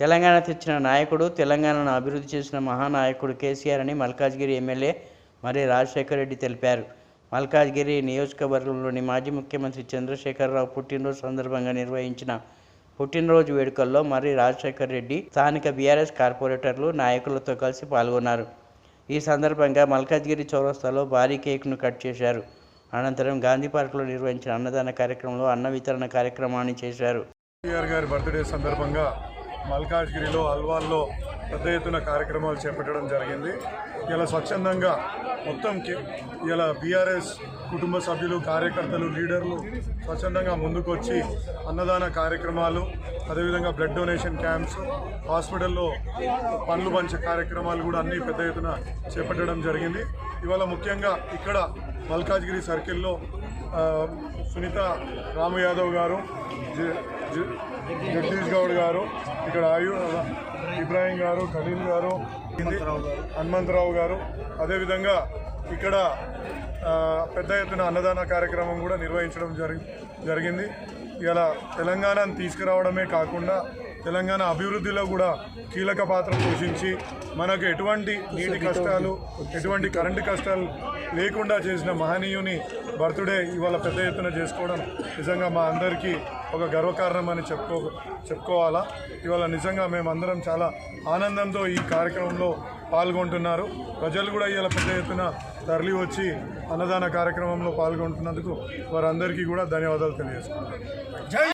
తెలంగాణ తెచ్చిన నాయకుడు తెలంగాణను అభివృద్ధి చేసిన మహానాయకుడు కేసీఆర్ అని మల్కాజ్గిరి ఎమ్మెల్యే మరి రాజశేఖర రెడ్డి తెలిపారు. మల్కాజ్గిరి నియోజకవర్గంలోని మాజీ ముఖ్యమంత్రి చంద్రశేఖరరావు పుట్టినరోజు సందర్భంగా నిర్వహించిన పుట్టినరోజు వేడుకల్లో మరి రాజశేఖర రెడ్డి స్థానిక బీఆర్ఎస్ కార్పొరేటర్లు నాయకులతో కలిసి పాల్గొన్నారు. ఈ సందర్భంగా మల్కాజ్గిరి చౌరస్తాలో భారీ కేక్ను కట్ చేశారు. అనంతరం గాంధీ పార్కులో నిర్వహించిన అన్నదాన కార్యక్రమంలో అన్న వితరణ కార్యక్రమాన్ని చేశారు. గారి బర్త్డే సందర్భంగా మల్కాజ్గిరిలో అల్వాల్లో పెద్ద ఎత్తున కార్యక్రమాలు చేపట్టడం జరిగింది. ఇలా స్వచ్ఛందంగా మొత్తం ఇలా బీఆర్ఎస్ కుటుంబ సభ్యులు కార్యకర్తలు లీడర్లు స్వచ్ఛందంగా ముందుకొచ్చి అన్నదాన కార్యక్రమాలు అదేవిధంగా బ్లడ్ డొనేషన్ క్యాంప్స్ హాస్పిటల్లో పనులు పంచే కార్యక్రమాలు కూడా అన్నీ పెద్ద ఎత్తున చేపట్టడం జరిగింది. ఇవాళ ముఖ్యంగా ఇక్కడ మల్కాజ్గిరి సర్కిల్లో సునీత రాము యాదవ్ గారు జగదీష్ గౌడ్ గారు ఇక్కడ ఆయు ఇబ్రాహిం గారు ఖలీల్ గారు హనుమంతరావు గారు. అదేవిధంగా ఇక్కడ పెద్ద ఎత్తున అన్నదాన కార్యక్రమం కూడా నిర్వహించడం జరి జరిగింది. ఇలా తెలంగాణను తీసుకురావడమే కాకుండా తెలంగాణ అభివృద్ధిలో కూడా కీలక పాత్ర పోషించి మనకు ఎటువంటి నీటి కష్టాలు ఎటువంటి కరెంటు కష్టాలు లేకుండా చేసిన మహనీయుని బర్త్డే ఇవాళ పెద్ద ఎత్తున చేసుకోవడం నిజంగా మా అందరికీ ఒక గర్వకారణం అని చెప్పుకో చెప్పుకోవాలా? ఇవాళ నిజంగా మేమందరం చాలా ఆనందంతో ఈ కార్యక్రమంలో పాల్గొంటున్నారు. ప్రజలు కూడా ఇవాళ పెద్ద ఎత్తున తరలి వచ్చి అన్నదాన కార్యక్రమంలో పాల్గొంటున్నందుకు వారందరికీ కూడా ధన్యవాదాలు తెలియజేసుకుంటున్నాను.